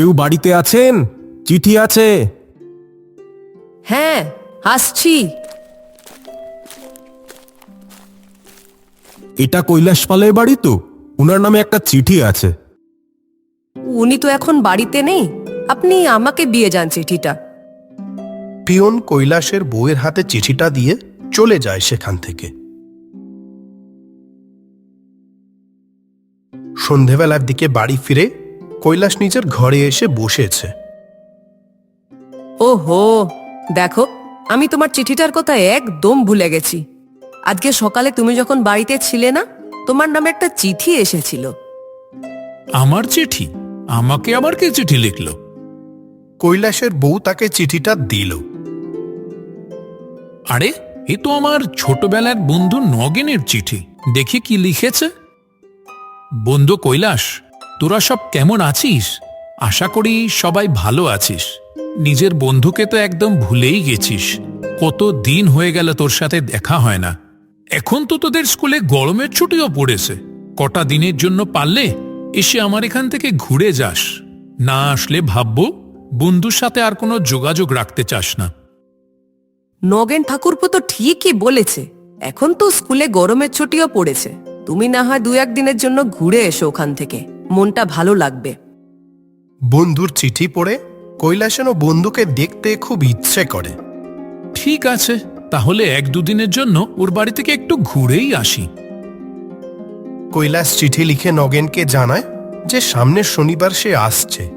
কেউ বাড়িতে আছেন? চিঠি আছে? হ্যাঁ আসছি। এটা কৈলাস পালের বাড়ি তো? উনার নামে একটা চিঠি আছে। উনি তো এখন বাড়িতে নেই। আপনি আমাকে দিয়ে যান চিঠিটা। পিয়ন কৈলাসের বউয়ের হাতে চিঠিটা দিয়ে চলে যায় সেখান থেকে। সন্ধেবেলার দিকে বাড়ি ফিরে কৈলাস নিজের ঘরে এসে বসেছে। ওহো দেখো আমি তোমার চিঠিটার কথা একদম ভুলে গেছি। আজকে সকালে তুমি যখন বাড়িতে ছিলে না তোমার নামে একটা চিঠি এসেছিল। আমার চিঠি? আমাকে আবার কে চিঠি লিখলো? কৈলাসের বউ তাকে চিঠিটা দিল। আরে এ তো আমার ছোটবেলার বন্ধু নগেনের চিঠি। দেখি কি লিখেছে। বন্ধু কৈলাস তোরা সব কেমন আছিস? আশা করি সবাই ভালো আছিস। নিজের বন্ধুকে তো একদম ভুলেই গেছিস। কত দিন হয়ে গেল তোর সাথে দেখা হয় না। এখন তো তোদের স্কুলে গরমের ছুটিও পড়েছে। কটা দিনের জন্য পারলে এসে আমার এখান থেকে ঘুরে যাস। না আসলে ভাববো বন্ধুর সাথে আর কোনো যোগাযোগ রাখতে চাস না। নগেন ঠাকুরপো তো ঠিকই বলেছে। এখন তো স্কুলে গরমের ছুটিও পড়েছে। তুমি না হয় দু একদিনের জন্য ঘুরে এসো ওখান থেকে। মনটা ভালো লাগবে। বন্ধুর চিঠি পড়ে কৈলাসেরও বন্ধুকে দেখতে খুব ইচ্ছে করে। ঠিক আছে তাহলে এক দুদিনের জন্য ওর বাড়ি থেকে একটু ঘুরেই আসি। কৈলাস চিঠি লিখে নগেনকে জানায় যে সামনের শনিবার সে আসছে।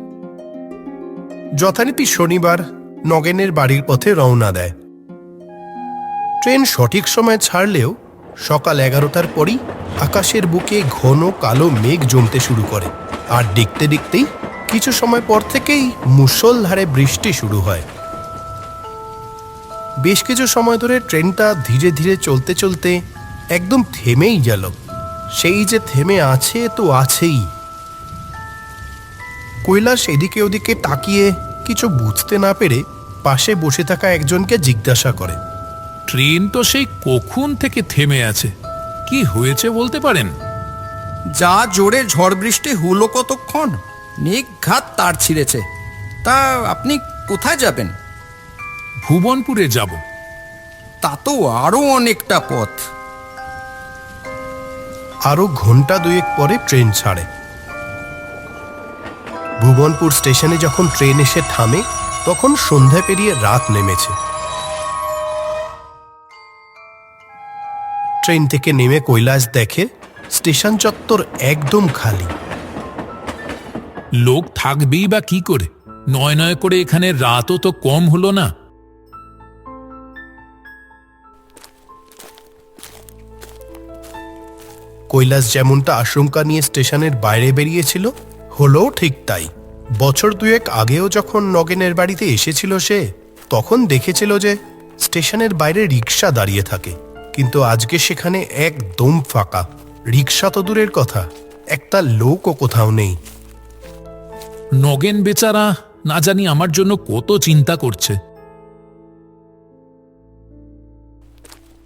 যথারীতি শনিবার নগেনের বাড়ির পথে রওনা দেয়। ট্রেন সঠিক সময় ছাড়লেও সকাল এগারোটার পরই আকাশের বুকে ঘন কালো মেঘ জমতে শুরু করে। আর দেখতে দেখতেই কিছু সময় পর থেকেই মুষলধারে বৃষ্টি শুরু হয়। বেশ কিছু সময় ধরে ট্রেনটা ধীরে ধীরে চলতে চলতে একদম থেমেই গেল। সেই যে থেমে আছে তো আছেই। কৈলাস এদিকে ওদিকে তাকিয়ে কিছু বুঝতে না পেরে পাশে বসে থাকা একজনকে জিজ্ঞাসা করে। ট্রেন তো সেই কখন থেকে থেমে আছে? কি হয়েছে বলতে পারেন? যা জোরে ঝড় বৃষ্টি হলো কতক্ষণ নিঘাত তার ছিঁড়েছে। তা আপনি কোথায় যাবেন? ভুবনপুরে যাব। তা তো আরও অনেকটা পথ। আরও ঘণ্টা দুয়েক পরে ট্রেন ছাড়ে। ভুবনপুর স্টেশনে যখন ট্রেন এসে থামে তখন সন্ধ্যা পেরিয়ে রাত নেমেছে। ট্রেন থেকে নেমে কৈলাস দেখে স্টেশন চত্বর একদম খালি। লোক থাকবেই বা কি করে? নয় নয় করে এখানে রাতও তো কম হলো না। কৈলাস যেমনটা আশঙ্কা নিয়ে স্টেশনের বাইরে বেরিয়েছিল হলো ঠিক তাই। বছর দুয়েক আগেও যখন নগেনের বাড়িতে এসেছিল সে তখন দেখেছিল যে স্টেশনের বাইরে রিক্সা দাঁড়িয়ে থাকে। কিন্তু আজকে সেখানে একদম ফাঁকা। রিক্সা তো দূরের কথা, একটা লোকও কোথাও নেই। নগেন বেচারা না জানি আমার জন্য কত চিন্তা করছে।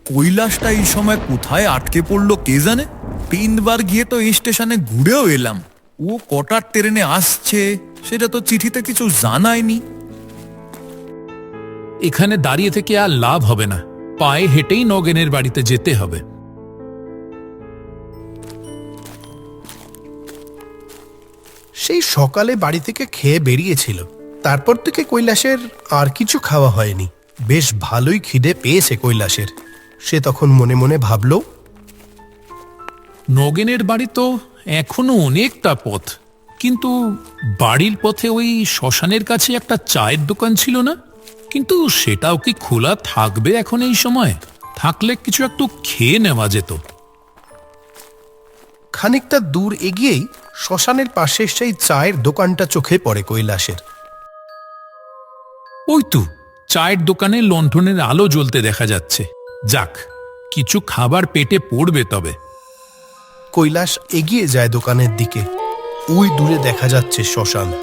কৈলাসটা এই সময় কোথায় আটকে পড়ল কে জানে? তিনবার গিয়ে তো এই স্টেশনে ঘুরেও এলাম। ও কটার ট্রেনে আসছে, সেটা তো চিঠিতে কিছু জানায়নি। এখানে দাঁড়িয়ে থেকে আর লাভ হবে না। পায়ে হেঁটেই নগেনের বাড়িতে যেতে হবে। সেই সকালে বাড়ি থেকে খেয়ে বেরিয়েছিল। তারপর থেকে কৈলাসের আর কিছু খাওয়া হয়নি। বেশ ভালোই খিদে পেয়েছে কৈলাসের। সে তখন মনে মনে ভাবলো নগেনের বাড়ি তো এখনও অনেকটা পথ কিন্তু বাড়ির পথে ওই শ্মশানের কাছে একটা চায়ের দোকান ছিল না? কিন্তু সেটাও কি খোলা থাকবে এখন এই সময়? থাকলে কিছু একটু খেয়ে নেওয়া যেত। খানিকটা দূর এগিয়েই শ্মশানের পাশে সেই চায়ের দোকানটা চোখে পড়ে কৈলাসের। ওই তো চায়ের দোকানে লণ্ঠনের আলো জ্বলতে দেখা যাচ্ছে। যাক কিছু খাবার পেটে পড়বে তবে। কৈলাস এগিয়ে যায় দোকানের দিকে। ওই দূরে দেখা যাচ্ছে শ্মশান।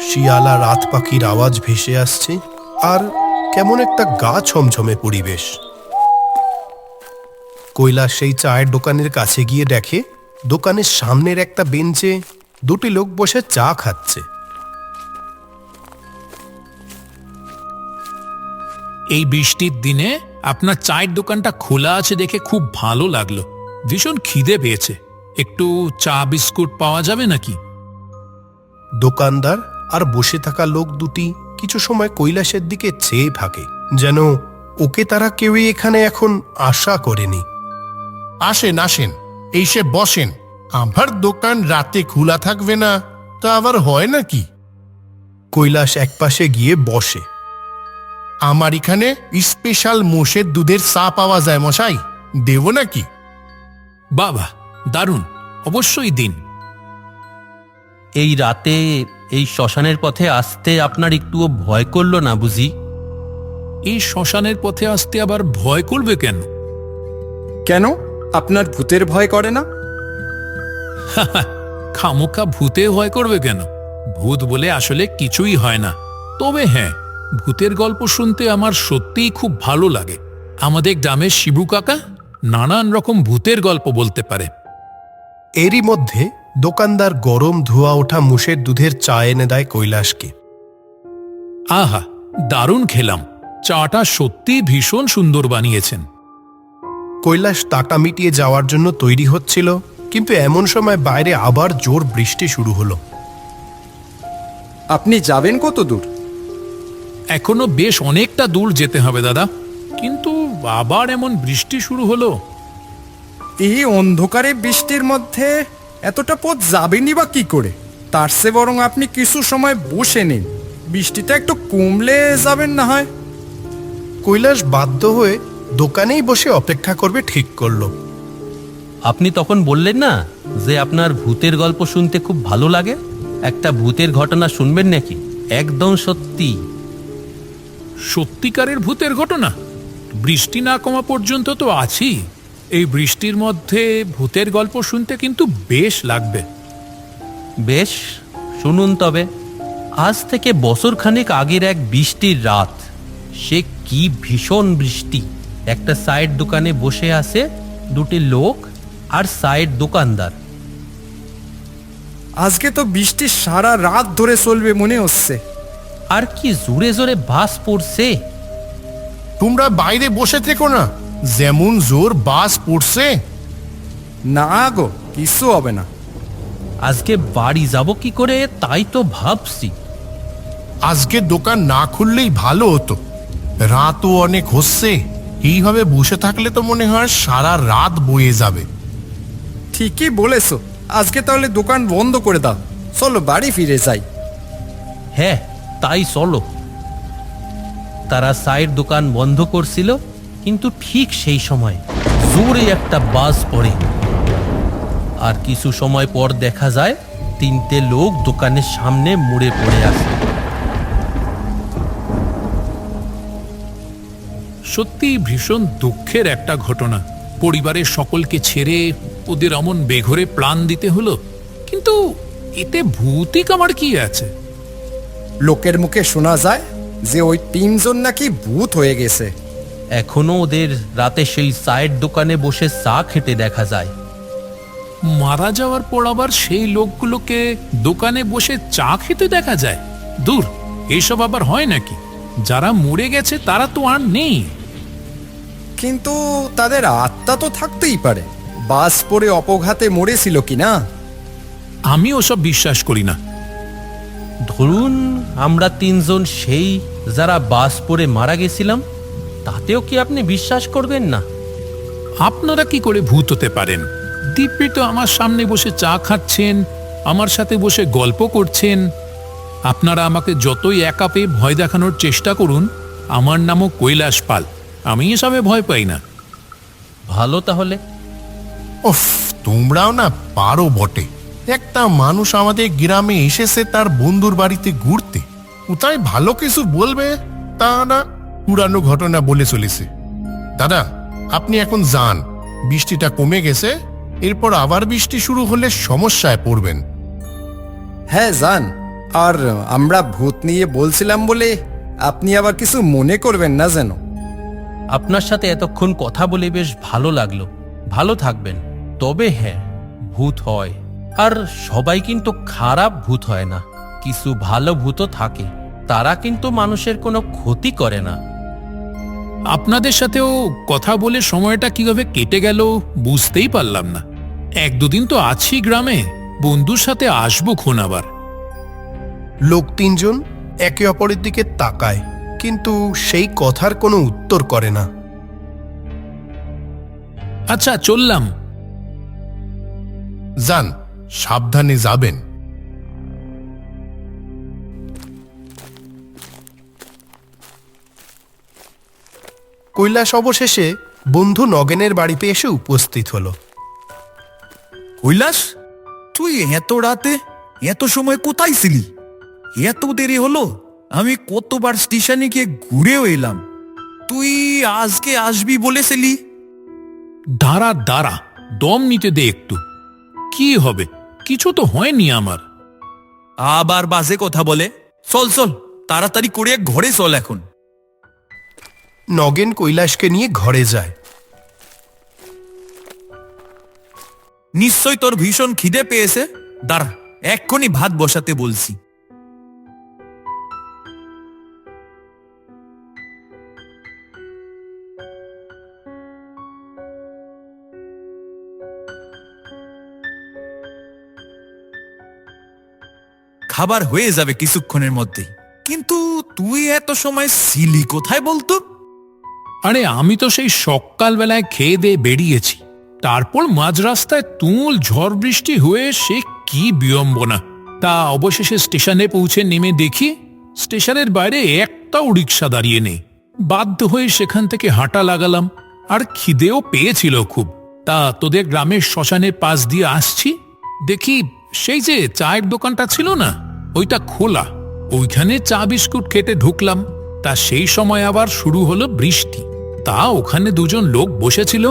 শিয়ালা রাত পাখির আওয়াজ ভেসে আসছে। আর কেমন একটা গা ছমছমে পরিবেশ। কৈলাস সেই চায়ের দোকানের কাছে গিয়ে দেখে দোকানের সামনের একটা বেঞ্চে দুটি লোক বসে চা খাচ্ছে। এই বৃষ্টির দিনে আপনার চায়ের দোকানটা খোলা আছে দেখে খুব ভালো লাগল। ভীষণ খিদে পেয়েছে। একটু চা বিস্কুট পাওয়া যাবে নাকি? দোকানদার আর বসে থাকা লোক দুটি কিছু সময় কৈলাসের দিকে চেয়ে থাকে যেন ওকে তারা কেউই এখানে এখন আশা করেনি। আসেন আসেন এইসে বসেন। আমার দোকান রাতে খোলা থাকবে না তা আবার হয় নাকি? কৈলাস একপাশে গিয়ে বসে। আমার এখানে স্পেশাল মোষের দুধের চা পাওয়া যায় মশাই দেব নাকি? বাবা দারুণ অবশ্যই দিন। এই রাতে এই শ্মশানের পথে আসতে আপনার একটুও ভয় করল না বুঝি? এই শ্মশানের পথে আসতে আবার ভয় করবে কেন? কেন? আপনার ভূতের ভয় করে না? খামোকা ভূতে ভয় করবে কেন? ভূত বলে আসলে কিছুই হয় না। তবে হ্যাঁ ভূতের গল্প শুনতে আমার সত্যিই খুব ভালো লাগে। আমাদের গ্রামের শিবু কাকা নানান রকম ভূতের গল্প বলতে পারে। এরই মধ্যে দোকানদার গরম ধোয়া ওঠা মুষের দুধের চা এনে দেয় কৈলাসকে। আহা দারুণ খেলাম। চাটা সত্যি ভীষণ সুন্দর বানিয়েছেন। কৈলাস তাটা মিটিয়ে যাওয়ার জন্য তৈরি হচ্ছিল কিন্তু এমন সময় বাইরে আবার জোর বৃষ্টি শুরু হলো। আপনি যাবেন কত দূর? এখনও বেশ অনেকটা দূর যেতে হবে দাদা। কিন্তু আবার এমন বৃষ্টি শুরু হলো। এই অন্ধকারে বৃষ্টির মধ্যে এতটা পথ যাবেনই বা কি করে? তার সে বরং আপনি কিছু সময় বসে নিন। বৃষ্টিটা একটু কমলে যাবেন না হয়। কৈলাস বাধ্য হয়ে দোকানেই বসে অপেক্ষা করবে ঠিক করল। আপনি তখন বললেন না যে আপনার ভূতের গল্প শুনতে খুব ভালো লাগে? একটা ভূতের ঘটনা শুনবেন নাকি? একদম সত্যি। সত্যিকারের ভূতের ঘটনা? বৃষ্টি না কমা পর্যন্ত তো আছি এই বৃষ্টির মধ্যে ভূতের গল্প শুনতে কিন্তু বেশ লাগবে। বেশ শুনুন তবে। আজ থেকে বছরখানেক আগের এক বৃষ্টির রাত। সে কি ভীষণ বৃষ্টি। একটা সাইড দোকানে বসে আছে দুটি লোক আর সাইড দোকানদার। আজকে তো বৃষ্টি সারা রাত ধরে চলবে মনে হচ্ছে। আর কি জোরে জোরে বাস পড়ছে। তোমরা বাইরে বসে থেকো না। যেমন জোর বাস পড়ছে। না গো কিছু হবে না। আজকে বাড়ি যাব কি করে তাই তো ভাবছি। আজকে দোকান না খুললেই ভালো হতো। রাতও অনেক হচ্ছে এইভাবে বসে থাকলে তো মনে হয় সারা রাত বয়ে যাবে। ঠিকই বলেছ আজকে তাহলে দোকান বন্ধ করে দাও। চলো বাড়ি ফিরে যাই। হ্যাঁ তাই চলো। তারা সাইড দোকান বন্ধ করছিল কিন্তু ঠিক সেই সময় জোরে একটা বাস পড়ে। আর কিছু সময় পর দেখা যায় তিনটে লোক দোকানের সামনে মুড়ে পড়ে আছে। সত্যি ভীষণ দুঃখের একটা ঘটনা। পরিবারের সকলকে ছেড়ে ওদের অমন বেঘরে প্রাণ দিতে হলো কিন্তু এতে ভূতিক আমার কি আছে? লোকের মুখে শোনা যায় যে ওই তিনজন নাকি ভূত হয়ে গেছে। এখনও ওদের রাতে সেই সাইড দোকানে বসে চা খেতে দেখা যায়। মারা যাওয়ার পর আবার সেই লোকগুলোকে দোকানে বসে চা খেতে দেখা যায়। দূর এসব আবার হয় নাকি? যারা মরে গেছে তারা তো আর নেই। কিন্তু তাদের আত্মা তো থাকতেই পারে। বাস পড়ে অপঘাতে মরেছিল কি না? আমি ওসব বিশ্বাস করি না। ধরুন আমরা তিনজন সেই যারা বাস পড়ে মারা গেছিলাম তাতেও কি আপনি বিশ্বাস করবেন না? আপনারা কি করে ভূত হতে পারেন? দিব্যি তো আমার সামনে বসে চা খাচ্ছেন আমার সাথে বসে গল্প করছেন। আপনারা আমাকে যতই একা পেয়ে ভয় দেখানোর চেষ্টা করুন আমার নামও কৈলাস পাল। আমি এসবে ভয় পাই না। ভালো তাহলে। ওফ তোমরাও না পারো বটে। একটা মানুষ আমাদের গ্রামে এসেছে তার বন্ধুর বাড়িতে ঘুরতে। কোথায় ভালো কিছু বলবে? তা না পুরানো ঘটনা বলে চলেছে। দাদা আপনি এখন যান। বৃষ্টিটা কমে গেছে এরপর আবার বৃষ্টি শুরু হলে সমস্যায় পড়বেন। হ্যাঁ যান। আর আমরা ভূত নিয়ে বলছিলাম বলে আপনি আবার কিছু মনে করবেন না যেন। আপনার সাথে এতক্ষণ কথা বলে বেশ ভালো লাগল। ভালো থাকবেন। তবে হ্যাঁ ভূত হয়। আর সবাই কিন্তু খারাপ ভূত হয় না। কিছু ভালো ভূতও থাকে। তারা কিন্তু মানুষের কোনো ক্ষতি করে না। আপনাদের সাথেও কথা বলে সময়টা কীভাবে কেটে গেল বুঝতেই পারলাম না। এক দুদিন তো আছি গ্রামে বন্ধুর সাথে আসব খুন আবার। লোক তিনজন একে অপরের দিকে তাকায় কিন্তু সেই কথার কোনো উত্তর করে না। আচ্ছা চললাম। যান সাবধানে যাবেন। কৈলাস অবশেষে বন্ধু নগেনের বাড়িতে এসে উপস্থিত হলো। কৈলাস তুই এত রাতে এত সময় কোথায় ছিলি? এত দেরি হলো আমি কতবার স্টেশনে গিয়ে ঘুরেও এলাম। তুই আজকে আসবি বলেছিলি? দাঁড়া দাঁড়া দম নিতে দে একটু। কি হবে? কিছু তো হয়নি আমার। আবার বাজে কথা বলে। চল চল তাড়াতাড়ি করে ঘরে চল এখন। নগেন কৈলাসকে নিয়ে ঘরে যায়। নিশ্চয় তোর ভীষণ খিদে পেয়েছে? দাঁড়া, এক্ষুনি ভাত বসাতে বলছি। খাবার হয়ে যাবে কিছুক্ষণের মধ্যেই। কিন্তু তুই এত সময় ছিলি কোথায় বলতো? আরে, আমি তো সেই সকালবেলায় খেয়ে দিয়ে বেরিয়েছি। তারপর মাঝ রাস্তায় তুমুল ঝড় বৃষ্টি হয়ে সে কি বিড়ম্বনা। তা অবশেষে স্টেশনে পৌঁছে নেমে দেখি, স্টেশনের বাইরে একটাও রিক্সা দাঁড়িয়ে নেই। বাধ্য হয়ে সেখান থেকে হাঁটা লাগালাম, আর খিদেও পেয়েছিল খুব। তা তোদের গ্রামের শ্মশানের পাশ দিয়ে আসছি, দেখি সেই যে চায়ের দোকানটা ছিল না, ওইটা খোলা। ওইখানে চা বিস্কুট খেতে ঢুকলাম, তা সেই সময় আবার শুরু হলো বৃষ্টি। তা ওখানে দুজন লোক বসেছিল।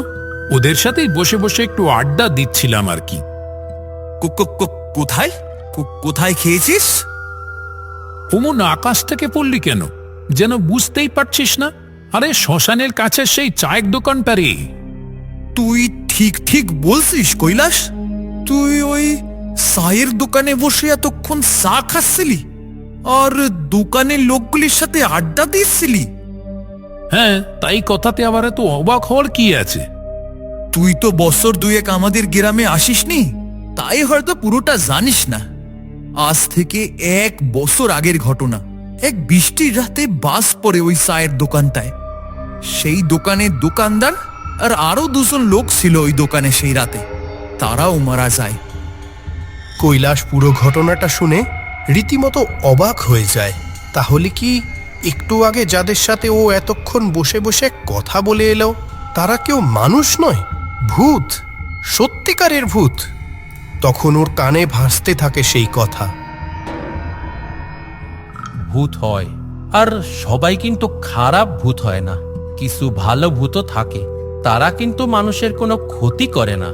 ওদের সাথেই বসে বসে একটু আড্ডা দিচ্ছিলাম আর কি। কোথায়? কোথায় খেয়েছিস? অমন আকাশ থেকে পড়লি কেন? যেন বুঝতেই পারছিস না। আরে শ্মশানের কাছে সেই চায়ের দোকানটা রে তুই ঠিক ঠিক বলছিস কৈলাস। তুই ওই চায়ের দোকানে বসে এতক্ষণ চা খাচ্ছিলি? আর দোকানের লোকগুলির সাথে আড্ডা দিচ্ছিলি? হ্যাঁ তাই কথাতে আবার এত অবাক হওয়ার কি আছে? তুই তো বছর দুয়েক আমাদের গ্রামে আসিসনি তাই হয়তো পুরোটা জানিস না। আজ থেকে এক বছর আগের ঘটনা। এক বৃষ্টির রাতে বাস পড়ে ওই চায়ের দোকানটায়। সেই দোকানের দোকানদার আর আরও দুজন লোক ছিল ওই দোকানে সেই রাতে। তারাও মারা যায়। কৈলাস পুরো ঘটনাটা শুনে রীতিমতো অবাক হয়ে যায়। তাহলে কি একটু আগে যাদের সাথে ও এতক্ষণ বসে বসে কথা বলে এলো, তারা কেউ মানুষ নয়, ভূত, সত্যিকারের ভূত। তখন ওর কানে ভাসতে থাকে সেই কথা। ভূত হয়, আর সবাই কিন্তু খারাপ ভূত হয় না। কিছু ভালো ভূতও থাকে, তারা কিন্তু মানুষের কোনো ক্ষতি করে না।